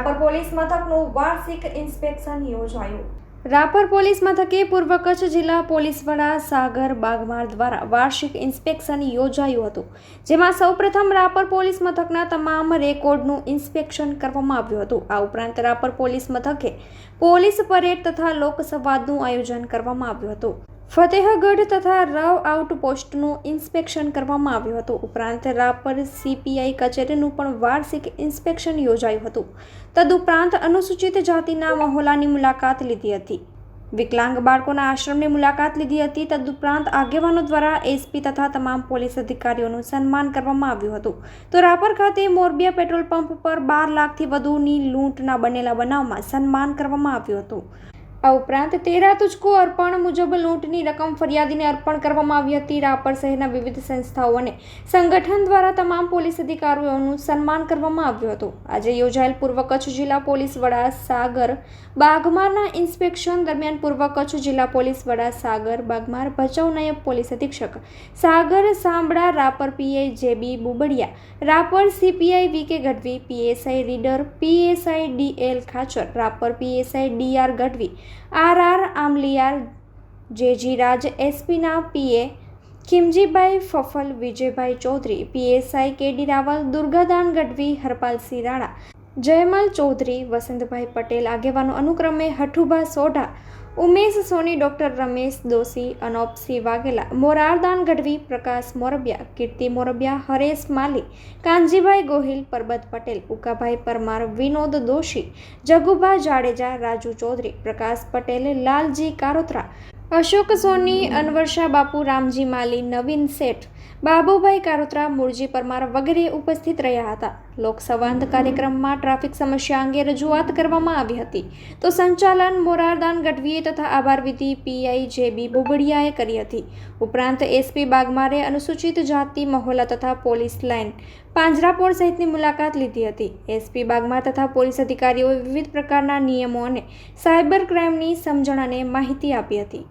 Police મથકનું વાર્ષિક inspection યોજાયું. Rapar police મથકે પૂર્વ કચ્છ જિલ્લા પોલીસ વડા સાગર બાગમાર દ્વારા વાર્ષિક ઇન્સ્પેક્શન યોજાયું હતું, જેમાં સૌપ્રથમ રાપર પોલીસ મથકના તમામ રેકોર્ડનું ઇન્સ્પેક્શન કરવામાં આવ્યું હતું. આ ઉપરાંત રાપર પોલીસ મથકે પોલીસ પરેડ તથા લોકસંવાદનું આયોજન કરવામાં આવ્યું હતું. ફતેહગઢ તથા રવ આઉટપોસ્ટનું ઇન્સ્પેક્શન કરવામાં આવ્યું હતું. ઉપરાંત રાપર સીપીઆઈ કચેરીનું પણ વાર્ષિક ઇન્સ્પેક્શન યોજાયું હતું. તદુપરાંત અનુસૂચિત જાતિના મહોલાની મુલાકાત લીધી હતી. વિકલાંગ બાળકોના આશ્રમની મુલાકાત લીધી હતી. તદુપરાંત આગેવાનો દ્વારા એસપી તથા તમામ પોલીસ અધિકારીઓનું સન્માન કરવામાં આવ્યું હતું. તો રાપર ખાતે મોરબિયા પેટ્રોલ પંપ પર બાર લાખથી વધુની લૂંટના બનેલા બનાવમાં સન્માન કરવામાં આવ્યું હતું. આ ઉપરાંત તેરા તુજકો અર્પણ મુજબ લૂંટની રકમ ફરિયાદીને અર્પણ કરવામાં આવી હતી. રાપર શહેરના વિવિધ સંસ્થાઓ અને સંગઠન દ્વારા તમામ પોલીસ અધિકારીઓનું સન્માન કરવામાં આવ્યું હતું. આજે યોજાયેલ પૂર્વ કચ્છ જિલ્લા પોલીસ વડા સાગર બાગમારના ઇન્સ્પેક્શન દરમિયાન પૂર્વ કચ્છ જિલ્લા પોલીસ વડા સાગર બાગમાર, ભચાઉ નાયબ પોલીસ અધિક્ષક Sagar Sambhda, Rapar PI JB Bubadiya, Rapar CPI VK Gadhvi, PSI reader, PSI DL Khachar, Rapar PSI DR Gadhvi R R Amliyar JG Raj એસપીના PA Khimjibhai Faphal, Vijaybhai Chaudhary, PSI KD Raval, Durgadan Gadhvi, Harpalsinh Rana, Jaymal Chaudhari, Vasantbhai Patel આગેવાનો અનુક્રમે Hathubha Sodha Umesh Soni, doctor Ramesh Doshi Anopsinh Vaghela, Morardan Gadhvi, Prakash Morbiya, Kirti Morbiya, Haresh Mali, Kanjibhai Gohil, Parbat Patel, Ukabhai Parmar, Vinod Doshi, Jagubha Jadeja, Raju Chaudhary, Prakash Patel, Lalji Karotra, Ashok Soni Anvarsha Bapu Ramji માલી, નવીન શેઠ બાબુભાઈ કારોત્રા, મુરજી પરમાર વગેરે ઉપસ્થિત રહ્યા હતા. લોકસંવાદ કાર્યક્રમમાં traffic સમસ્યા અંગે રજૂઆત કરવામાં આવી હતી. તો સંચાલન મોરારદાન ગઢવીએ તથા આભાર વિધિ પીઆઈ જેબી બોબડિયાએ કરી હતી. ઉપરાંત એસપી બાગમારે અનુસૂચિત જાતિ મહોલા તથા પોલીસ લાઇન પાંજરાપોળ સહિતની મુલાકાત લીધી હતી. એસપી બાગમાર તથા પોલીસ અધિકારીઓએ વિવિધ પ્રકારના નિયમો અને સાયબર ક્રાઇમની સમજણ અને માહિતી આપી હતી.